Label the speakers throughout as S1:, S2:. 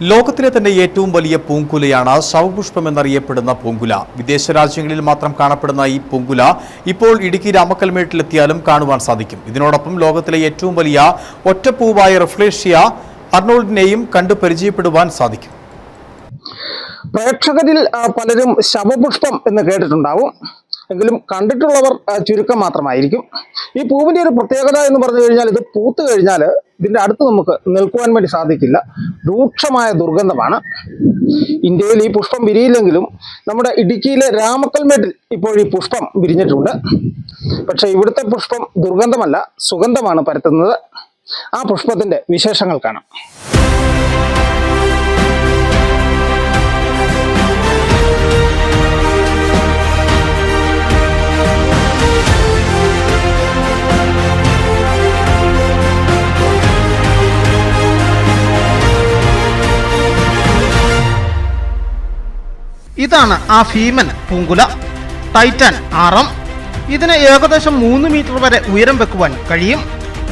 S1: ലോകത്തിലെ തന്നെ ഏറ്റവും വലിയ പൂങ്കുലയാണ് ശവപുഷ്പം എന്നറിയപ്പെടുന്ന പൂങ്കുല. വിദേശ രാജ്യങ്ങളിൽ മാത്രം കാണപ്പെടുന്ന ഈ പൂങ്കുല ഇപ്പോൾ ഇടുക്കി രാമക്കൽമേട്ടിലെത്തിയാലും കാണുവാൻ സാധിക്കും. ഇതിനോടൊപ്പം ലോകത്തിലെ ഏറ്റവും വലിയ ഒറ്റപ്പൂവായ റിഫ്ലേഷ്യ അർണോൾഡിനെയും കണ്ടു പരിചയപ്പെടുവാൻ സാധിക്കും.
S2: പ്രേക്ഷകരിൽ പലരും ശവപുഷ്പം എന്ന് കേട്ടിട്ടുണ്ടാവും. എങ്കിലും കണ്ടിട്ടുള്ളവർ ചുരുക്കം മാത്രമായിരിക്കും. ഈ പൂവിന്റെ ഒരു പ്രത്യേകത എന്ന് പറഞ്ഞു കഴിഞ്ഞാൽ ഇത് പൂത്ത് കഴിഞ്ഞാൽ ഇതിന്റെ അടുത്ത് നമുക്ക് നിൽക്കുവാൻ വേണ്ടി സാധിക്കില്ല. രൂക്ഷമായ ദുർഗന്ധമാണ്. ഇന്ത്യയിൽ ഈ പുഷ്പം വിരിയില്ലെങ്കിലും നമ്മുടെ ഇടുക്കിയിലെ രാമക്കൽമേട്ടിൽ ഇപ്പോൾ ഈ പുഷ്പം വിരിഞ്ഞിട്ടുണ്ട്. പക്ഷെ ഇവിടുത്തെ പുഷ്പം ദുർഗന്ധമല്ല സുഗന്ധമാണ് പരത്തുന്നത്. ആ പുഷ്പത്തിന്റെ വിശേഷങ്ങൾ കാണാം.
S3: ഇതാണ് ആ ഭീമൻ പൂങ്കുല. ടൈറ്റാൻ ആറം. ഇതിന് ഏകദേശം മൂന്ന് മീറ്റർ വരെ ഉയരം വെക്കുവാൻ കഴിയും.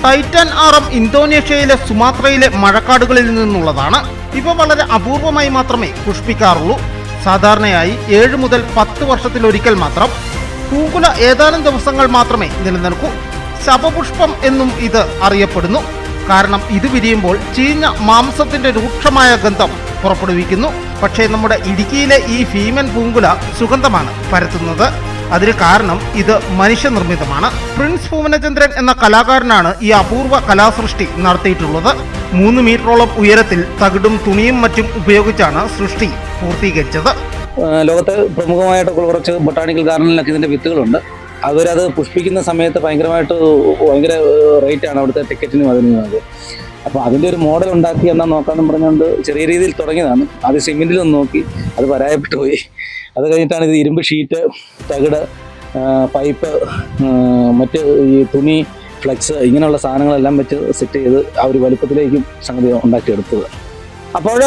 S3: ടൈറ്റാൻ ആറം ഇന്തോനേഷ്യയിലെ സുമാത്രയിലെ മഴക്കാടുകളിൽ നിന്നുള്ളതാണ്. ഇവ വളരെ അപൂർവമായി മാത്രമേ പുഷ്പിക്കാറുള്ളൂ. സാധാരണയായി ഏഴ് മുതൽ പത്ത് വർഷത്തിലൊരിക്കൽ മാത്രം. പൂങ്കുല ഏതാനും ദിവസങ്ങൾ മാത്രമേ നിലനിൽക്കൂ. ശവപുഷ്പം എന്നും ഇത് അറിയപ്പെടുന്നു. കാരണം ഇത് വിരിയുമ്പോൾ ചീഞ്ഞ മാംസത്തിന്റെ രൂക്ഷമായ ഗന്ധം പുറപ്പെടുവിക്കുന്നു. പക്ഷേ നമ്മുടെ ഇടുക്കിയിലെ ഈ ഭീമൻ പൂങ്കുല സുഗന്ധമാണ് പരത്തുന്നത്. അതിന് കാരണം ഇത് മനുഷ്യനിർമ്മിതമാണ്. പ്രിൻസ് ഭൂമനചന്ദ്രൻ എന്ന കലാകാരനാണ് ഈ അപൂർവ കലാസൃഷ്ടി നടത്തിയിട്ടുള്ളത്. മൂന്ന് മീറ്ററോളം ഉയരത്തിൽ തകിടും തുണിയും മറ്റും ഉപയോഗിച്ചാണ് സൃഷ്ടി പൂർത്തീകരിച്ചത്.
S4: ലോകത്ത് പ്രമുഖമായിട്ടുള്ള കുറച്ച് ബൊട്ടാണിക്കൽ ഗാർഡനിലൊക്കെ ഇതിന്റെ വിത്തുകളുണ്ട്. അവരത് പുഷ്പിക്കുന്ന സമയത്ത് ഭയങ്കരമായിട്ട് ഭയങ്കര റേറ്റ് ആണ് അവിടുത്തെ ടിക്കറ്റിനും അതിനും അത്. അപ്പോൾ അതിന്റെ ഒരു മോഡൽ ഉണ്ടാക്കി എന്നാ നോക്കാമെന്ന് പറഞ്ഞുകൊണ്ട് ചെറിയ രീതിയിൽ തുടങ്ങിയതാണ്. അത് സിമെന്റിൽ ഒന്ന് നോക്കി അത് പരാജയപ്പെട്ടു പോയി. അത് കഴിഞ്ഞിട്ടാണ് ഇത് ഇരുമ്പ് ഷീറ്റ് തകിട് പൈപ്പ് മറ്റ് ഈ തുണി ഫ്ലെക്സ് ഇങ്ങനെയുള്ള സാധനങ്ങളെല്ലാം വെച്ച് സെറ്റ് ചെയ്ത് ആ ഒരു വലുപ്പത്തിലേക്കും സംഗതി ഉണ്ടാക്കിയെടുത്തത്.
S2: അപ്പോൾ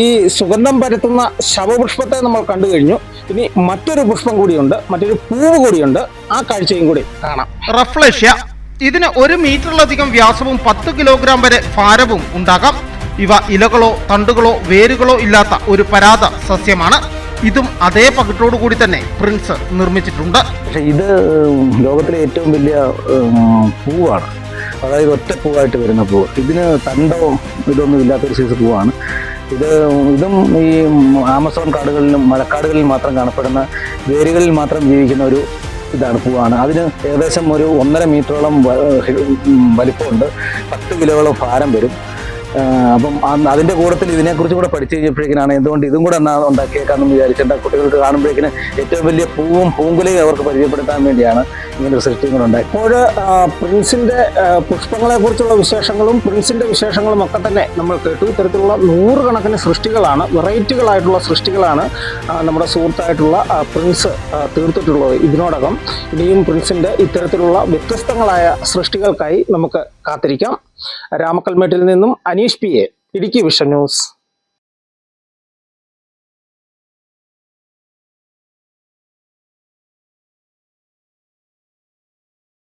S2: ഈ സുഗന്ധം പരത്തുന്ന ശവപുഷ്പത്തെ നമ്മൾ കണ്ടു കഴിഞ്ഞു. ഇനി മറ്റൊരു പുഷ്പം കൂടിയുണ്ട് മറ്റൊരു പൂവ് കൂടിയുണ്ട്. ആ കാഴ്ചയും കൂടി കാണാം.
S3: റഫ്ലേഷ്യ ഇതിന് ഒരു മീറ്ററിലധികം വ്യാസവും പത്ത് കിലോഗ്രാം വരെ ഭാരവും ഉണ്ടാകാം. ഇവ ഇലകളോ തണ്ടുകളോ വേരുകളോ ഇല്ലാത്ത ഒരു പരാത സസ്യമാണ്. ഇതും അതേ പകിട്ടോടു കൂടി തന്നെ പ്രിൻസ് നിർമ്മിച്ചിട്ടുണ്ട്.
S4: പക്ഷെ ഇത് ലോകത്തിലെ ഏറ്റവും വലിയ പൂവാണ്. അതായത് ഒറ്റ പൂവായിട്ട് വരുന്ന പൂവ് ഇതിന് തണ്ടോ ഇതൊന്നും ഇല്ലാത്തൊരു സൈസ് പൂവാണ്. ഇത് ഇതും ഈ ആമസോൺ കാടുകളിലും മഴക്കാടുകളിൽ മാത്രം കാണപ്പെടുന്ന വേരുകളിൽ മാത്രം ജീവിക്കുന്ന ഒരു ഇതാണ് പൂവാണ്. അതിന് ഏകദേശം ഒരു ഒന്നര മീറ്ററോളം വലിപ്പമുണ്ട്. പത്ത് കിലോളം ഭാരം വരും. അപ്പം അതിന്റെ കൂട്ടത്തിൽ ഇതിനെക്കുറിച്ച് കൂടെ പഠിച്ചു കഴിഞ്ഞപ്പോഴേക്കിനാണ് എന്തുകൊണ്ട് ഇതും കൂടെ എന്നാ ഉണ്ടാക്കിയേക്കാന്ന് വിചാരിച്ചിട്ട് കുട്ടികൾക്ക് കാണുമ്പോഴേക്കിന് ഏറ്റവും വലിയ പൂവും പൂങ്കുലയും അവർക്ക് പരിചയപ്പെടുത്താൻ വേണ്ടിയാണ് ഇങ്ങനെ ഒരു സൃഷ്ടിയും കൂടെ ഉണ്ടായത്.
S2: അപ്പോൾ പ്രിൻസിന്റെ പുഷ്പങ്ങളെ കുറിച്ചുള്ള വിശേഷങ്ങളും പ്രിൻസിന്റെ വിശേഷങ്ങളും ഒക്കെ തന്നെ നമ്മൾ കേട്ടു. ഇത്തരത്തിലുള്ള നൂറുകണക്കിന് സൃഷ്ടികളാണ് വെറൈറ്റികളായിട്ടുള്ള സൃഷ്ടികളാണ് നമ്മുടെ സുഹൃത്തായിട്ടുള്ള പ്രിൻസ് തീർത്തിട്ടുള്ളത് ഇതിനോടകം. ഇനിയും പ്രിൻസിന്റെ ഇത്തരത്തിലുള്ള വ്യത്യസ്തങ്ങളായ സൃഷ്ടികൾക്കായി നമുക്ക് കാത്തിരിക്കാം. രാമക്കൽമേട്ടിൽ നിന്നും Aneesh P A Idukki vision news.